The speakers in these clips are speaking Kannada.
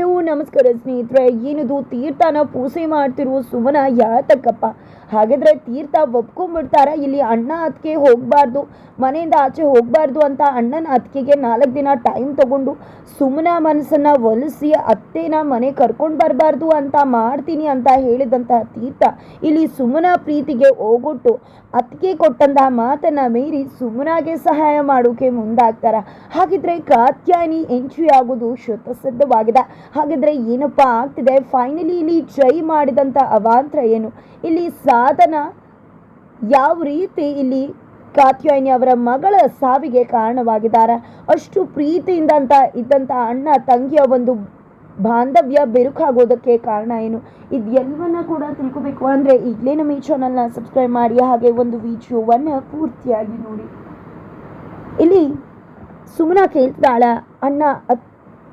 হ্যালো ನಮಸ್ಕಾರ ಸ್ನೇಹಿತರೆ, ಏನಿದು? ತೀರ್ಥನ ಪೂಸೆ ಮಾಡ್ತಿರುವ ಸುಮನ ಯಾತಕ್ಕಪ್ಪ ಹಾಗಿದ್ರೆ ತೀರ್ಥ ಒಪ್ಕೊಂಡ್ಬಿಡ್ತಾರ? ಇಲ್ಲಿ ಅಣ್ಣ ಅದಕ್ಕೆ ಹೋಗಬಾರ್ದು, ಮನೆಯಿಂದ ಆಚೆ ಹೋಗಬಾರ್ದು ಅಂತ ಅಣ್ಣನ ಅತ್ಕೆಗೆ ನಾಲ್ಕು ದಿನ ಟೈಮ್ ತಗೊಂಡು ಸುಮನ ಮನಸ್ಸನ್ನ ಒಲಿಸಿ ಅತ್ತೆನ ಮನೆ ಕರ್ಕೊಂಡು ಬರಬಾರ್ದು ಅಂತ ಮಾಡ್ತೀನಿ ಅಂತ ಹೇಳಿದಂತ ತೀರ್ಥ ಇಲ್ಲಿ ಸುಮನ ಪ್ರೀತಿಗೆ ಹೋಗೊಟ್ಟು ಅತ್ತಿಗೆ ಕೊಟ್ಟಂತ ಮಾತನ್ನ ಮೀರಿ ಸುಮನಾಗೆ ಸಹಾಯ ಮಾಡೋಕೆ ಮುಂದಾಗ್ತಾರ? ಹಾಗಿದ್ರೆ ಕಾತ್ಯಾನಿ ಎಂಟ್ರಿ ಆಗೋದು ಶತಸಿದ್ಧವಾಗಿದೆ. ಹಾಗಿದ್ರೆ ಏನಪ್ಪಾ ಆಗ್ತಿದೆ? ಫೈನಲಿ ಇಲ್ಲಿ ಜೈ ಮಾಡಿದಂಥ ಅವಾಂತರ ಏನು? ಇಲ್ಲಿ ಸಾಧನ ಯಾವ ರೀತಿ ಇಲ್ಲಿ ಕಾತ್ಯಾಯಿನಿ ಅವರ ಮಗಳ ಸಾವಿಗೆ ಕಾರಣವಾಗಿದ್ದಾರೆ? ಅಷ್ಟು ಪ್ರೀತಿಯಿಂದ ಅಂತ ಇದ್ದಂಥ ಅಣ್ಣ ತಂಗಿಯ ಒಂದು ಬಾಂಧವ್ಯ ಬೆರುಕಾಗೋದಕ್ಕೆ ಕಾರಣ ಏನು? ಇದೆಲ್ಲವನ್ನ ಕೂಡ ತಿಳ್ಕೊಬೇಕು. ಅಂದರೆ ಈಗಲೇ ನಮ್ಮ ಈ ಚಾನಲ್ನ ಸಬ್ಸ್ಕ್ರೈಬ್ ಮಾಡಿ, ಹಾಗೆ ಒಂದು ವಿಡಿಯೋವನ್ನು ಪೂರ್ತಿಯಾಗಿ ನೋಡಿ. ಇಲ್ಲಿ ಸುಮ್ಮನ ಕೇಳ್ತಾಳ ಅಣ್ಣ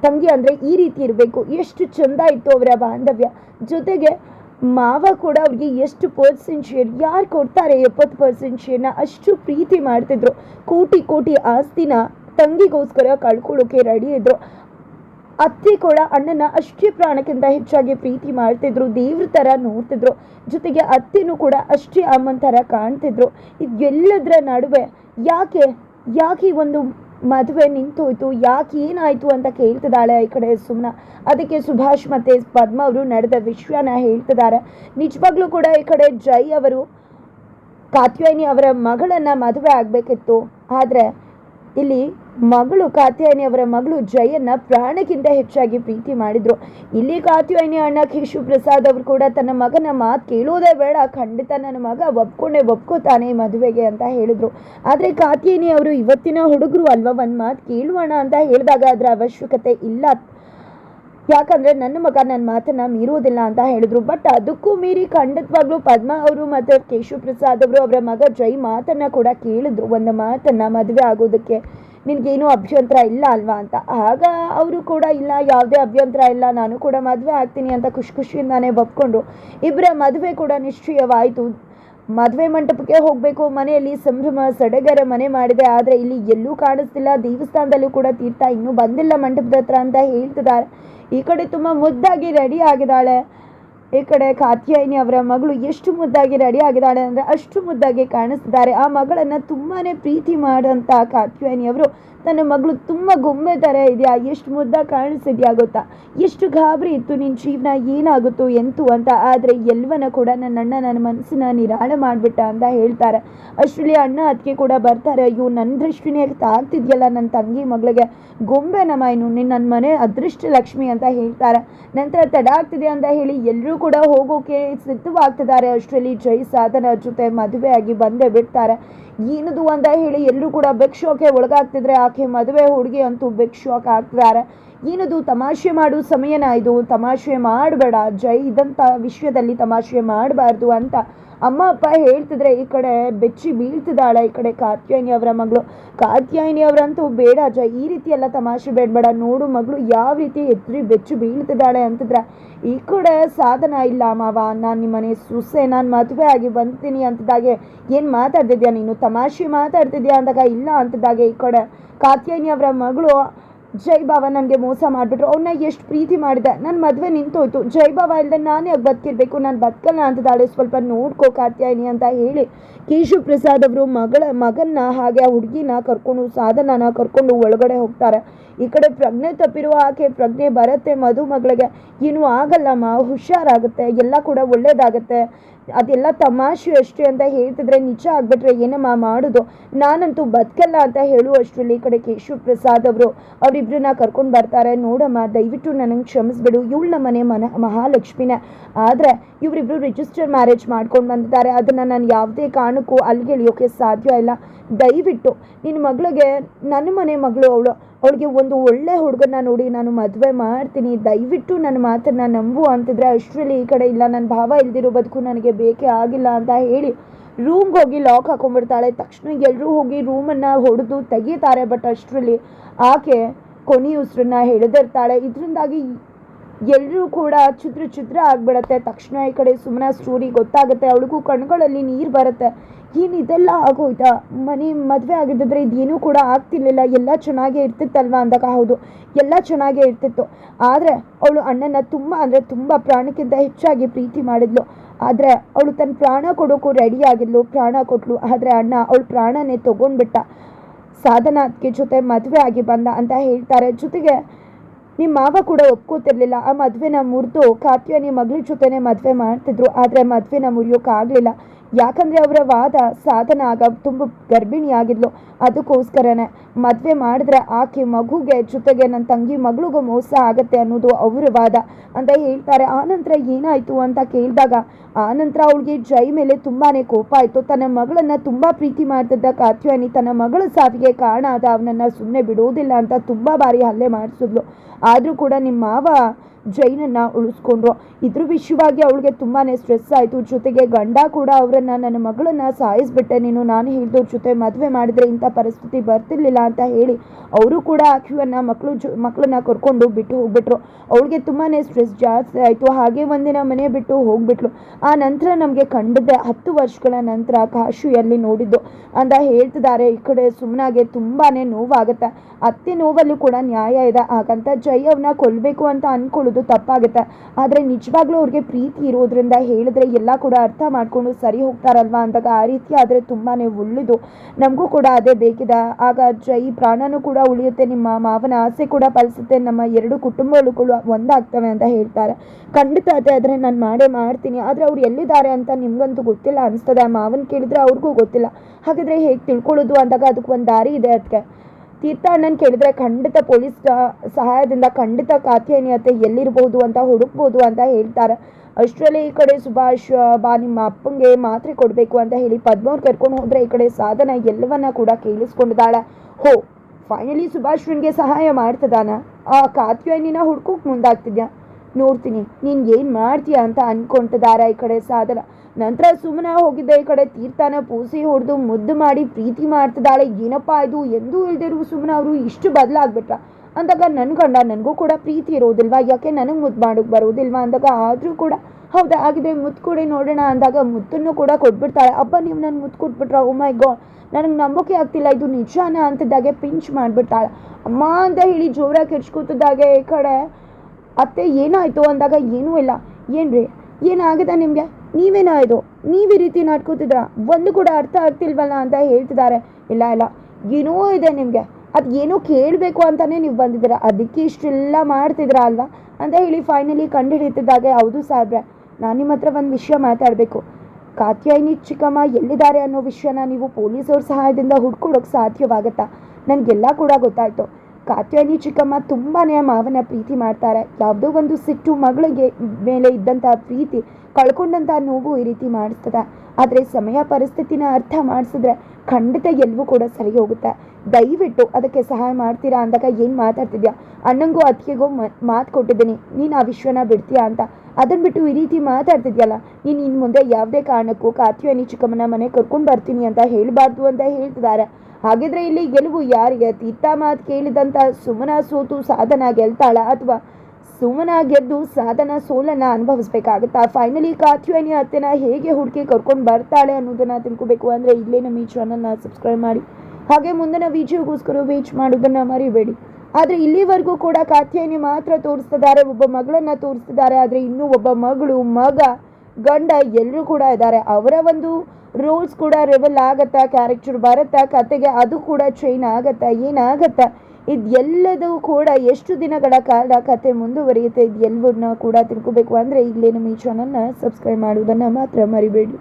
ತಂಗಿ ಅಂದರೆ ಈ ರೀತಿ ಇರಬೇಕು. ಎಷ್ಟು ಚಂದ ಇತ್ತು ಅವರ ಬಾಂಧವ್ಯ. ಜೊತೆಗೆ ಮಾವ ಕೂಡ ಅವ್ರಿಗೆ ಎಷ್ಟು ಪರ್ಸೆಂಟ್ ಶೇರ್ ಯಾರು ಕೊಡ್ತಾರೆ ಎಪ್ಪತ್ತು ಪರ್ಸೆಂಟ್ ಶೇರ್ನ ಅಷ್ಟು ಪ್ರೀತಿ ಮಾಡ್ತಿದ್ರು. ಕೋಟಿ ಕೋಟಿ ಆಸ್ತಿನ ತಂಗಿಗೋಸ್ಕರ ಕಳ್ಕೊಳ್ಳೋಕೆ ರೆಡಿ ಇದ್ರು. ಅತ್ತೆ ಕೂಡ ಅಣ್ಣನ ಅಷ್ಟೇ ಪ್ರಾಣಕ್ಕಿಂತ ಹೆಚ್ಚಾಗಿ ಪ್ರೀತಿ ಮಾಡ್ತಿದ್ರು. ದೇವ್ರ ಥರ ನೋಡ್ತಿದ್ರು. ಜೊತೆಗೆ ಅತ್ತೆನೂ ಕೂಡ ಅಷ್ಟೇ ಅಮ್ಮನ ಥರ ಕಾಣ್ತಿದ್ರು. ಇದೆಲ್ಲದರ ನಡುವೆ ಯಾಕೆ ಯಾಕೆ ಒಂದು ಮದುವೆ ನಿಂತೋಯ್ತು, ಯಾಕೆ ಏನಾಯಿತು ಅಂತ ಕೇಳ್ತಿದ್ದಾಳೆ ಈ ಕಡೆ ಸುಮ್ನ. ಅದಕ್ಕೆ ಸುಭಾಷ್ ಮತ್ತೆ ಪದ್ಮ ಅವರು ನಡೆದ ವಿಷಯನ ಹೇಳ್ತಿದ್ದಾರೆ. ನಿಜವಾಗ್ಲೂ ಕೂಡ ಈ ಕಡೆ ಜೈ ಅವರು, ಕಾತ್ಯಾಯಿನಿ ಅವರ ಮಗಳನ್ನ ಮದುವೆ ಆಗಬೇಕಿತ್ತು. ಆದರೆ ಇಲ್ಲಿ ಮಗಳು ಕಾತ್ಯಾಯನಿ ಅವರ ಮಗಳು ಜಯನ್ನ ಪ್ರಾಣಕ್ಕಿಂತ ಹೆಚ್ಚಾಗಿ ಪ್ರೀತಿ ಮಾಡಿದ್ರು. ಇಲ್ಲಿ ಕಾತ್ಯಾಯಿನಿ ಅಣ್ಣ ಕೇಶು ಪ್ರಸಾದ್ ಅವರು ಕೂಡ ತನ್ನ ಮಗನ ಮಾತು ಕೇಳೋದೇ ಬೇಡ, ಖಂಡಿತ ನನ್ನ ಮಗ ಒಪ್ಕೊಂಡೆ ಒಪ್ಕೋತಾನೆ ಮದುವೆಗೆ ಅಂತ ಹೇಳಿದ್ರು. ಆದರೆ ಕಾತ್ಯಾಯನಿ ಅವರು ಇವತ್ತಿನ ಹುಡುಗರು ಅಲ್ವಾ, ಒಂದು ಮಾತು ಕೇಳುವಣ ಅಂತ ಹೇಳಿದಾಗ ಅದರ ಅವಶ್ಯಕತೆ ಇಲ್ಲ. ಯಾಕಂದ್ರೆ ನನ್ನ ಮಗ ನನ್ನ ಮಾತನ್ನ ಮೀರೋದಿಲ್ಲ ಅಂತ ಹೇಳಿದ್ರು. ಬಟ್ ಅದಕ್ಕೂ ಮೀರಿ ಖಂಡಿತವಾಗ್ಲೂ ಪದ್ಮ ಅವರು ಮತ್ತೆ ಕೇಶು ಪ್ರಸಾದ್ ಅವರು ಅವರ ಮಗ ಜೈ ಮಾತನ್ನು ಕೂಡ ಕೇಳಿದ್ರು, ಒಂದು ಮಾತನ್ನು ಮದುವೆ ಆಗೋದಕ್ಕೆ. ನಿನ್ಗೇನು ಅಭ್ಯಂತರ ಇಲ್ಲ ಅಲ್ವಾ ಅಂತ. ಆಗ ಅವರು ಕೂಡ, ಇಲ್ಲ, ಯಾವುದೇ ಅಭ್ಯಂತರ ಇಲ್ಲ, ನಾನು ಕೂಡ ಮದುವೆ ಆಗ್ತೀನಿ ಅಂತ ಖುಷಿ ಖುಷಿಯಿಂದಾನೇ ಒಪ್ಕೊಂಡ್ರು ಇಬ್ಬರ ಮದುವೆ ಕೂಡ ನಿಶ್ಚಯವಾಯಿತು. ಮದುವೆ ಮಂಟಪಕ್ಕೆ ಹೋಗಬೇಕು, ಮನೆಯಲ್ಲಿ ಸಂಭ್ರಮ, ಸಡಗರ ಮನೆ ಮಾಡಿದೆ. ಆದರೆ ಇಲ್ಲಿ ಎಲ್ಲೂ ಕಾಣಿಸ್ತಿಲ್ಲ. ದೇವಸ್ಥಾನದಲ್ಲೂ ಕೂಡ ತೀರ್ಥ ಇನ್ನೂ ಬಂದಿಲ್ಲ ಮಂಟಪದ ಹತ್ರ ಅಂತ ಹೇಳ್ತಿದ್ದಾರೆ. ಈ ಕಡೆ ತುಂಬ ಮುದ್ದಾಗಿ ರೆಡಿ ಆಗಿದ್ದಾಳೆ. ಈ ಕಡೆ ಕಾತ್ಯಾಯಿನಿ ಅವರ ಮಗಳು ಎಷ್ಟು ಮುದ್ದಾಗಿ ರೆಡಿ ಆಗಿದ್ದಾಳೆ ಅಂದರೆ ಅಷ್ಟು ಮುದ್ದಾಗಿ ಕಾಣಿಸ್ತಿದ್ದಾರೆ. ಆ ಮಗಳನ್ನು ತುಂಬಾ ಪ್ರೀತಿ ಮಾಡೋಂಥ ಕಾತ್ಯಾಯಿನಿ ಅವರು. ತನ್ನ ಮಗಳು ತುಂಬ ಗೊಂಬೆ ಥರ ಇದೆಯಾ? ಎಷ್ಟು ಮುದ್ದಾಗಿ ಕಾಣಿಸ್ತಿದ್ಯಾ ಗೊತ್ತಾ? ಎಷ್ಟು ಗಾಬರಿ ಇತ್ತು ನಿನ್ನ ಜೀವನ? ಏನಾಗುತ್ತೋ, ಎಂತು ಅಂತ. ಆದರೆ ಎಲ್ವನ ಕೂಡ ನನ್ನ ಅಣ್ಣ ನನ್ನ ಮನಸ್ಸನ್ನ ನಿರಾಳ ಮಾಡಿಬಿಟ್ಟ ಅಂತ ಹೇಳ್ತಾರೆ. ಅಷ್ಟರಲ್ಲಿ ಅಣ್ಣ ಅದಕ್ಕೆ ಕೂಡ ಬರ್ತಾರೆ. ಅಯ್ಯೋ ನನ್ನ ದೃಷ್ಟಿನೇ ತಾಗ್ತಿದ್ಯಲ್ಲ ನನ್ನ ತಂಗಿ ಮಗಳಿಗೆ. ಗೊಂಬೆ ನಮ್ಮ ಇನ್ನು ನಿನ್ನ ನನ್ನ ಮನೆ ಅದೃಷ್ಟ ಲಕ್ಷ್ಮಿ ಅಂತ ಹೇಳ್ತಾರೆ. ನಂತರ ತಡ ಆಗ್ತಿದೆ ಅಂತ ಹೇಳಿ ಎಲ್ಲರೂ ಕೂಡ ಹೋಗೋಕೆ ಸಿದ್ಧವಾಗ್ತಿದ್ದಾರೆ. ಅಷ್ಟರಲ್ಲಿ ಜೈ ಸಾಧನ ಜೊತೆ ಮದುವೆ ಆಗಿ ಬಂದೇ ಬಿಡ್ತಾರೆ. ಏನದು ಅಂತ ಹೇಳಿ ಎಲ್ಲರೂ ಕೂಡ ಬೆಕ್ ಒಳಗಾಗ್ತಿದ್ರೆ ಆಕೆ ಮದುವೆ ಹುಡುಗಿ ಅಂತೂ ಬೆಕ್ ಶೋಕ್ ಆಗ್ತಿದ್ದಾರೆ. ಏನದು ತಮಾಷೆ ಮಾಡೋ ಸಮಯನ ಇದು. ತಮಾಷೆ ಮಾಡಬೇಡ. ಜೈ ಇದಂಥ ವಿಷಯದಲ್ಲಿ ತಮಾಷೆ ಮಾಡಬಾರ್ದು ಅಂತ ಅಮ್ಮ, ಅಪ್ಪ ಹೇಳ್ತಿದ್ರೆ ಈ ಕಡೆ ಬೆಚ್ಚಿ ಬೀಳ್ತಿದ್ದಾಳೆ, ಈ ಕಡೆ ಕಾತ್ಯಾಯಿನಿ ಅವರ ಮಗಳು. ಕಾತ್ಯಾಯಿನಿ ಅವರಂತೂ ಬೇಡ ಅಜ್ಜ, ಈ ರೀತಿ ಎಲ್ಲ ತಮಾಷೆ ಬೇಡಬೇಡ. ನೋಡು ಮಗಳು ಯಾವ ರೀತಿ ಎತ್ತರಿ ಬೆಚ್ಚಿ ಬೀಳ್ತಿದ್ದಾಳೆ ಅಂತಿದ್ರೆ, ಈ ಕಡೆ ಸಾಧನ ಇಲ್ಲ ಮಾವ, ನಾನು ನಿಮ್ಮನೆ ಸುಸೆ, ನಾನು ಮದುವೆ ಆಗಿ ಬಂತೀನಿ ಅಂತಿದ್ದಾಗೆ. ಏನು ಮಾತಾಡ್ತಿದ್ಯಾ ನೀನು? ತಮಾಷೆ ಮಾತಾಡ್ತಿದ್ಯಾ ಅಂದಾಗ ಇಲ್ಲ ಅಂತಿದ್ದಾಗೆ ಈ ಕಡೆ. ಕಾತ್ಯಾಯಿನಿ ಅವರ ಮಗಳು ಜೈ ಬಾವ ನನಗೆ ಮೋಸ ಮಾಡಿಬಿಟ್ರು. ಅವ್ರನ್ನ ಎಷ್ಟು ಪ್ರೀತಿ ಮಾಡಿದೆ. ನನ್ನ ಮದುವೆ ನಿಂತೋಯ್ತು. ಜೈ ಬಾವ ಇಲ್ಲದೆ ನಾನೇ ಯಾಕೆ ಬದುಕಿರಬೇಕು. ನಾನು ಬದುಕಲ್ಲ ದಾಳೆ ಸ್ವಲ್ಪ ನೋಡ್ಕೋ ಕಾತ್ಯಾಯಿನಿ ಅಂತ ಹೇಳಿ ಕೇಶವ ಪ್ರಸಾದ್ ಅವರು ಮಗಳ ಮಗನ್ನ ಹಾಗೆ ಆ ಹುಡುಗಿನ ಕರ್ಕೊಂಡು, ಸಾಧನನ ಕರ್ಕೊಂಡು ಒಳಗಡೆ ಹೋಗ್ತಾರೆ. ಈ ಕಡೆ ಪ್ರಜ್ಞೆ ತಪ್ಪಿರುವ ಆಕೆ ಪ್ರಜ್ಞೆ ಬರುತ್ತೆ ಮಧು ಮಗಳಿಗೆ ಏನು ಆಗಲ್ಲಮ್ಮ ಹುಷಾರಾಗುತ್ತೆ. ಎಲ್ಲ ಕೂಡ ಒಳ್ಳೇದಾಗುತ್ತೆ. ಅದೆಲ್ಲ ತಮಾಷೆ ಅಷ್ಟೇ ಅಂತ ಹೇಳ್ತಿದ್ರೆ ನಿಜ ಆಗ್ಬಿಟ್ರೆ ಏನಮ್ಮ ಮಾಡೋದು. ನಾನಂತೂ ಬದುಕಲ್ಲ ಅಂತ ಹೇಳುವಷ್ಟರಲ್ಲಿ ಈ ಕಡೆ ಕೇಶವ ಪ್ರಸಾದ್ ಅವರು. ಅವರಿಬ್ಬರನ್ನ ಕರ್ಕೊಂಡು ಬರ್ತಾರೆ. ನೋಡಮ್ಮ, ದಯವಿಟ್ಟು ನನಗೆ ಕ್ಷಮಿಸ್ಬಿಡು. ಇವಳ ಮನೆ ಮನ, ಮಹಾಲಕ್ಷ್ಮಿನೇ. ಆದರೆ ಇವರಿಬ್ಬರು ರಿಜಿಸ್ಟರ್ ಮ್ಯಾರೇಜ್ ಮಾಡ್ಕೊಂಡು ಬಂದಿದ್ದಾರೆ. ಅದನ್ನು ನಾನು ಯಾವುದೇ ಕಾರಣಕ್ಕೂ ಅಲ್ಲಿಗೆ ಇಳಿಯೋಕೆ ಸಾಧ್ಯ ಇಲ್ಲ. ದಯವಿಟ್ಟು ನಿನ್ನ ಮಗಳಿಗೆ, ನನ್ನ ಮನೆ ಮಗಳು ಅವಳು. ಅವಳಿಗೆ ಒಂದು ಒಳ್ಳೆ ಹುಡುಗನ ನೋಡಿ ನಾನು ಮದುವೆ ಮಾಡ್ತೀನಿ. ದಯವಿಟ್ಟು ನನ್ನ ಮಾತನ್ನು ನಂಬು ಅಂತಿದ್ರೆ ಅಷ್ಟರಲ್ಲಿ ಈ ಕಡೆ ಇಲ್ಲ ನನ್ನ ಭಾವ ಇಲ್ದಿರೋ ಬದುಕು ನನಗೆ ಬೇಕೇ ಆಗಿಲ್ಲ ಅಂತ ಹೇಳಿ ರೂಮ್ಗೆ ಹೋಗಿ ಲಾಕ್ ಹಾಕೊಂಡ್ಬಿಡ್ತಾಳೆ. ತಕ್ಷಣ ಎಲ್ಲರೂ ಹೋಗಿ ರೂಮನ್ನು ಹೊಡೆದು ತೆಗೀತಾರೆ ಬಟ್ ಅಷ್ಟರಲ್ಲಿ ಆಕೆ ಕೊನೆ ಉಸಿರನ್ನ ಹಿಡಿದಿರ್ತಾಳೆ ಇದರಿಂದಾಗಿ ಎಲ್ಲರೂ ಕೂಡ ಚಿತ್ರ ಚಿತ್ರ ಆಗ್ಬಿಡತ್ತೆ. ತಕ್ಷಣ ಈ ಕಡೆ ಸುಮ್ಮನೆ ಸ್ಟೋರಿ ಗೊತ್ತಾಗುತ್ತೆ. ಅವಳಿಗೂ ಕಣ್ಗಳಲ್ಲಿ ನೀರು ಬರುತ್ತೆ. ಏನು ಇದೆಲ್ಲ ಆಗೋಯ್ತಾ? ಮನೆ ಮದುವೆ ಆಗಿದ್ದಿದ್ರೆ ಇದೇನೂ ಕೂಡ ಆಗ್ತಿರ್ಲಿಲ್ಲ. ಎಲ್ಲ ಚೆನ್ನಾಗೇ ಇರ್ತಿತ್ತಲ್ವ ಅಂದಾಗ ಹೌದು. ಎಲ್ಲ ಚೆನ್ನಾಗೇ ಇರ್ತಿತ್ತು. ಆದರೆ ಅವಳು ಅಣ್ಣನ ತುಂಬ ಅಂದರೆ ತುಂಬ ಪ್ರಾಣಕ್ಕಿಂತ ಹೆಚ್ಚಾಗಿ ಪ್ರೀತಿ ಮಾಡಿದ್ಲು. ಆದರೆ ಅವಳು ತನ್ನ ಪ್ರಾಣ ಕೊಡೋಕ್ಕೂ ರೆಡಿ ಆಗಿದ್ಲು, ಪ್ರಾಣ ಕೊಟ್ಲು. ಆದರೆ ಅಣ್ಣ ಅವಳು ಪ್ರಾಣನೇ ತೊಗೊಂಡ್ಬಿಟ್ಟ. ಸಾಧನಾಥ್ಗೆ ಜೊತೆ ಮದುವೆ ಆಗಿ ಬಂದ ಅಂತ ಹೇಳ್ತಾರೆ. ಜೊತೆಗೆ ನಿಮ್ಮ ಮಾವ ಕೂಡ ಒಪ್ಕೋತಿರ್ಲಿಲ್ಲ. ಆ ಮದುವೆನ ಮುರಿದು ನಿಮ್ಮ ಮಗಳ ಜೊತೆನೇ ಮದುವೆ ಮಾಡ್ತಿದ್ರು. ಆದರೆ ಮದುವೆನ ಮುರಿಯೋಕ್ಕಾಗಲಿಲ್ಲ ಯಾಕಂದರೆ ಅವರ ವಾದ ಸಾಧನ ಆಗ ತುಂಬ ಗರ್ಭಿಣಿಯಾಗಿದ್ಲು. ಅದಕ್ಕೋಸ್ಕರನೇ ಮದುವೆ ಮಾಡಿದ್ರೆ ಆಕೆ ಮಗುಗೆ ಜೊತೆಗೆ ನನ್ನ ತಂಗಿ ಮಗಳಿಗೂ ಮೋಸ ಆಗತ್ತೆ ಅನ್ನೋದು ಅವರ ವಾದ ಅಂತ ಹೇಳ್ತಾರೆ. ಆನಂತರ ಏನಾಯಿತು ಅಂತ ಕೇಳಿದಾಗ ಆನಂತರ ಅವಳಿಗೆ ಜೈ ಮೇಲೆ ತುಂಬಾ ಕೋಪ ಆಯಿತು. ತನ್ನ ಮಗಳನ್ನು ತುಂಬ ಪ್ರೀತಿ ಮಾಡ್ತಿದ್ದ ಕಾತ್ಯಾನಿ ತನ್ನ ಮಗಳ ಸಾವಿಗೆ ಕಾರಣ ಆದ ಅವನನ್ನು ಸುಮ್ಮನೆ ಬಿಡೋದಿಲ್ಲ ಅಂತ ತುಂಬ ಬಾರಿ ಹಲ್ಲೆ ಮಾಡಿಸಿದ್ಲು. ಆದರೂ ಕೂಡ ನಿಮ್ಮ ಮಾವ ಜೈನನ್ನು ಉಳಿಸ್ಕೊಂಡ್ರು. ಇದ್ರ ವಿಷಯವಾಗಿ ಅವಳಿಗೆ ತುಂಬಾ ಸ್ಟ್ರೆಸ್ ಆಯಿತು. ಜೊತೆಗೆ ಗಂಡ ಕೂಡ ಅವರನ್ನು ನನ್ನ ಮಗಳನ್ನು ಸಾಯಿಸ್ಬಿಟ್ಟೆ. ನೀನು ನಾನು ಹೇಳಿದವ್ರ ಜೊತೆ ಮದುವೆ ಮಾಡಿದ್ರೆ ಇಂಥ ಪರಿಸ್ಥಿತಿ ಬರ್ತಿರ್ಲಿಲ್ಲ ಅಂತ ಹೇಳಿ ಅವರು ಕೂಡ ಆಕ್ಯುವನ್ನು ಮಕ್ಕಳು ಮಕ್ಕಳನ್ನ ಕರ್ಕೊಂಡು ಬಿಟ್ಟು ಹೋಗ್ಬಿಟ್ರು. ಅವಳಿಗೆ ತುಂಬಾ ಸ್ಟ್ರೆಸ್ ಜಾಸ್ತಿ ಆಯಿತು. ಹಾಗೆ ಒಂದಿನ ಮನೆ ಬಿಟ್ಟು ಹೋಗ್ಬಿಟ್ಲು. ಆ ನಂತರ ನಮಗೆ ಕಂಡಿದ್ದೆ ಹತ್ತು ವರ್ಷಗಳ ನಂತರ ಕಾಶಿಯಲ್ಲಿ ನೋಡಿದ್ದು ಅಂತ ಹೇಳ್ತಿದ್ದಾರೆ. ಈ ಕಡೆ ಸುಮ್ಮನಾಗೆ ತುಂಬಾ ನೋವಾಗುತ್ತೆ. ಅತ್ತೆ ನೋವಲ್ಲೂ ಕೂಡ ನ್ಯಾಯ ಇದೆ. ಹಾಗಂತ ಜೈ ಅವನ್ನ ಕೊಲ್ಲಬೇಕು ಅಂತ ಅನ್ಕೊಳ್ಳೋದು ತಪ್ಪಾಗುತ್ತೆ. ಆದರೆ ನಿಜವಾಗ್ಲೂ ಅವ್ರಿಗೆ ಪ್ರೀತಿ ಇರೋದ್ರಿಂದ ಹೇಳಿದ್ರೆ ಎಲ್ಲ ಕೂಡ ಅರ್ಥ ಮಾಡ್ಕೊಂಡು ಸರಿ ಹೋಗ್ತಾರಲ್ವಾ ಅಂದಾಗ ಆ ರೀತಿ ಆದರೆ ತುಂಬಾ ಒಳ್ಳೆಯದು ನಮಗೂ ಕೂಡ ಅದೇ ಬೇಕಿದೆ. ಆಗ ಜೈ ಪ್ರಾಣನೂ ಕೂಡ ಉಳಿಯುತ್ತೆ. ನಿಮ್ಮ ಮಾವನ ಆಸೆ ಕೂಡ ಫಲಿಸುತ್ತೆ. ನಮ್ಮ ಎರಡು ಕುಟುಂಬಗಳು ಒಂದಾಗ್ತವೆ ಅಂತ ಹೇಳ್ತಾರೆ. ಖಂಡಿತ ಅದೇ. ಆದರೆ ನಾನು ಮಾಡೇ ಮಾಡ್ತೀನಿ. ಆದರೆ ಅವ್ರು ಎಲ್ಲಿದ್ದಾರೆ ಅಂತ ನಿಮಗಂತೂ ಗೊತ್ತಿಲ್ಲ ಅನಿಸ್ತದೆ. ಮಾವನ ಕೇಳಿದ್ರೆ ಅವ್ರಿಗೂ ಗೊತ್ತಿಲ್ಲ. ಹಾಗಾದರೆ ಹೇಗೆ ತಿಳ್ಕೊಳ್ಳೋದು ಅಂದಾಗ ಅದಕ್ಕೆ ಒಂದು ದಾರಿ ಇದೆ ಅದಕ್ಕೆ ತೀರ್ಥ ಅಣ್ಣನ ಕೇಳಿದ್ರೆ ಖಂಡಿತ ಪೊಲೀಸ್ ಸಹಾಯದಿಂದ ಖಂಡಿತ ಕಾತ್ಯಾಯನಿಯತೆ ಎಲ್ಲಿರ್ಬೋದು ಅಂತ ಹುಡುಕ್ಬೋದು ಅಂತ ಹೇಳ್ತಾರೆ. ಅಷ್ಟರಲ್ಲಿ ಈ ಕಡೆ ಸುಭಾಷ್ ಬಾ, ನಿಮ್ಮ ಅಪ್ಪಂಗೆ ಮಾತ್ರೆ ಕೊಡಬೇಕು ಅಂತ ಹೇಳಿ ಪದ್ಮವ್ರು ಕರ್ಕೊಂಡು ಹೋದ್ರೆ ಈ ಕಡೆ ಸಾಧನ ಎಲ್ಲವನ್ನ ಕೂಡ ಕೇಳಿಸ್ಕೊಂಡಿದ್ದಾಳೆ. ಹೋ ಫೈನಲಿ ಸುಭಾಷ್ ಸಹಾಯ ಮಾಡ್ತದಾನ? ಆ ಕಾತ್ಯಾಯನಿನ ಹುಡ್ಕೋಕ್ ಮುಂದಾಗ್ತಿದ್ಯಾ? ನೋಡ್ತೀನಿ. ನೀನು ಏನು ಮಾಡ್ತೀಯ ಅಂತ ಅನ್ಕೊಂತಿದ್ದಾರೆ ಈ ಕಡೆ ಸಾಧನ. ನಂತರ ಸುಮ್ಮನೆ ಹೋಗಿದ್ದೆ ಈ ಕಡೆ ತೀರ್ಥನ ಪೂಸಿ ಹೊಡೆದು ಮುದ್ದು ಮಾಡಿ ಪ್ರೀತಿ ಮಾಡ್ತಿದ್ದಾಳೆ. ಏನಪ್ಪ ಇದು? ಎಂದೂ ಇಲ್ದಿರು ಸುಮ್ಮನೆ ಅವರು ಇಷ್ಟು ಬದಲಾಗ್ಬಿಟ್ರ. ಅಂದಾಗ ನನ್ನ ಗಂಡ ನನಗೂ ಕೂಡ ಪ್ರೀತಿ ಇರೋದಿಲ್ವಾ? ಯಾಕೆ ನನಗೆ ಮುದ್ದು ಮಾಡೋಕ್ಕೆ ಬರೋದಿಲ್ವಾ? ಅಂದಾಗ ಆದರೂ ಕೂಡ. ಹೌದಾ? ಆಗಿದೆ ಮುತ್ತು ಕೊಡಿ ನೋಡೋಣ ಅಂದಾಗ ಮುತ್ತನ್ನು ಕೂಡ ಕೊಟ್ಬಿಡ್ತಾಳೆ. ಅಪ್ಪ ನೀವು ನನ್ನ ಮುದ್ದು ಕೊಟ್ಬಿಟ್ರ? ಓ ಮೈ ಗಾಡ್ ನನಗೆ ನಂಬೋಕೆ ಆಗ್ತಿಲ್ಲ. ಇದು ನಿಜಾನ ಅಂತದಾಗೆ ಪಿಂಚ್ ಮಾಡಿಬಿಡ್ತಾಳೆ. ಅಮ್ಮ ಅಂತ ಹೇಳಿ ಜೋರಾಗಿ ಕೆಡ್ಸ್ಕೊತಿದ್ದಾಗೆ ಈ ಕಡೆ. ಅತ್ತೆ, ಏನಾಯಿತು ಅಂದಾಗ ಏನೂ ಇಲ್ಲ. ಏನ್ರಿ? ಏನಾಗಿದೆ ನಿಮಗೆ? ನೀವೇನಾಯಿತು ನೀವು ಈ ರೀತಿ ನಡ್ಕೋತಿದ್ರ? ಒಂದು ಕೂಡ ಅರ್ಥ ಆಗ್ತಿಲ್ವಲ್ಲ ಅಂತ ಹೇಳ್ತಿದ್ದಾರೆ. ಇಲ್ಲ ಇಲ್ಲ. ಏನೋ ಇದೆ ನಿಮಗೆ. ಅದು ಏನೋ ಕೇಳಬೇಕು ಅಂತಲೇ ನೀವು ಬಂದಿದ್ದೀರ. ಅದಕ್ಕೆ ಇಷ್ಟೆಲ್ಲ ಮಾಡ್ತಿದ್ರ ಅಲ್ವಾ? ಅಂತ ಹೇಳಿ ಫೈನಲಿ ಕಂಡು ಹಿಡಿತಿದ್ದಾಗೆ ಹೌದು ಸಾಹೇಬ್ರೆ. ನಾನು ನಿಮ್ಮ ಹತ್ರ ಒಂದು ವಿಷಯ ಮಾತಾಡಬೇಕು. ಕಾತ್ಯಾಯಿನಿ ಚಿಕ್ಕಮ್ಮ ಎಲ್ಲಿದ್ದಾರೆ ಅನ್ನೋ ವಿಷಯನ ನೀವು ಪೊಲೀಸವ್ರ ಸಹಾಯದಿಂದ ಹುಡ್ಕೊಡೋಕೆ ಸಾಧ್ಯವಾಗುತ್ತಾ? ನನಗೆಲ್ಲ ಕೂಡ ಗೊತ್ತಾಯಿತು. ಕಾತ್ಯಾಯಿನಿ ಚಿಕ್ಕಮ್ಮ ತುಂಬಾ ಮಾವನ ಪ್ರೀತಿ ಮಾಡ್ತಾರೆ. ಯಾವುದೋ ಒಂದು ಸಿಟ್ಟು ಮಗಳಿಗೆ ಮೇಲೆ ಇದ್ದಂಥ ಪ್ರೀತಿ ಕಳ್ಕೊಂಡಂಥ ನೋವು ಈ ರೀತಿ ಮಾಡಿಸ್ತದೆ. ಆದರೆ ಸಮಯ, ಪರಿಸ್ಥಿತಿನ ಅರ್ಥ ಮಾಡಿಸಿದ್ರೆ ಖಂಡಿತ ಎಲ್ಲವೂ ಕೂಡ ಸರಿ ಹೋಗುತ್ತೆ. ದಯವಿಟ್ಟು ಅದಕ್ಕೆ ಸಹಾಯ ಮಾಡ್ತೀರಾ ಅಂದಾಗ ಏನು ಮಾತಾಡ್ತಿದ್ಯಾ? ಅಣ್ಣಂಗೂ ಅದಕ್ಕೆಗೋ ಮಾತು ಕೊಟ್ಟಿದ್ದೀನಿ. ನೀನು ಆ ವಿಶ್ವನ ಬಿಡ್ತೀಯಾ ಅಂತ. ಅದನ್ನ ಬಿಟ್ಟು ಈ ರೀತಿ ಮಾತಾಡ್ತಿದ್ಯಲ್ಲ, ನೀನು ಇನ್ನು ಮುಂದೆ ಯಾವುದೇ ಕಾರಣಕ್ಕೂ ಕಾತ್ಯಾಯಿನಿ ಚಿಕ್ಕಮ್ಮನ ಮನೆ ಕರ್ಕೊಂಡು ಬರ್ತೀನಿ ಅಂತ ಹೇಳಬಾರ್ದು ಅಂತ ಹೇಳ್ತಿದ್ದಾರೆ ಹಾಗಿದ್ರೆ ಇಲ್ಲಿ ಗೆಲುವು ಯಾರಿಗೆ? ತೀರ್ಥ ಮಾತು ಕೇಳಿದಂಥ ಸುಮನ ಸೋತು ಸಾಧನ ಗೆಲ್ತಾಳ ಅಥವಾ ಸುಮನ ಗೆದ್ದು ಸಾಧನ ಸೋಲನ್ನ ಅನುಭವಿಸ್ಬೇಕಾಗತ್ತಾ? ಫೈನಲಿ ಕಾತ್ಯಾಯಿನಿ ಅತ್ತೆನ ಹೇಗೆ ಹುಡುಕಿ ಕರ್ಕೊಂಡು ಬರ್ತಾಳೆ ಅನ್ನೋದನ್ನ ತಿಳ್ಕೊಬೇಕು ಅಂದರೆ ಇಲ್ಲೇ ನಮ್ಮ ಈ ಚಾನಲ್ನ ಸಬ್ಸ್ಕ್ರೈಬ್ ಮಾಡಿ. ಹಾಗೆ ಮುಂದಿನ ವಿಡಿಯೋಗೋಸ್ಕರ ವೇಚ್ ಮಾಡೋದನ್ನು ಮರಿಬೇಡಿ. ಆದರೆ ಇಲ್ಲಿವರೆಗೂ ಕೂಡ ಕಾತ್ಯಾಯಿನಿ ಮಾತ್ರ ತೋರಿಸ್ತಿದ್ದಾರೆ, ಒಬ್ಬ ಮಗಳನ್ನ ತೋರಿಸ್ತಿದ್ದಾರೆ, ಆದರೆ ಇನ್ನೂ ಒಬ್ಬ ಮಗಳು, ಮಗ, ಗಂಡ ಎಲ್ಲರೂ ಕೂಡ ಇದ್ದಾರೆ. ಅವರ ಒಂದು ರೋಲ್ಸ್ ಕೂಡ ರಿವಲ್ ಆಗತ್ತಾ ಕ್ಯಾರೆಕ್ಟರ್ ಬರುತ್ತಾ, ಕತೆಗೆ ಅದು ಕೂಡ ಚೈನ್ ಆಗತ್ತಾ, ಏನಾಗತ್ತಾ, ಇದೆಲ್ಲದೂ ಕೂಡ ಎಷ್ಟು ದಿನಗಳ ಕಾಲ ಕತೆ ಮುಂದುವರಿಯುತ್ತೆ ಇದು ಎಲ್ಲವನ್ನ ಕೂಡ ತಿಳ್ಕೊಬೇಕು. ಅಂದರೆ ಈಗಲೇ ನಮ್ಮ ಈ ಚಾನಲ್ನ ಸಬ್ಸ್ಕ್ರೈಬ್ ಮಾಡುವುದನ್ನು ಮಾತ್ರ ಮರಿಬೇಡಿ.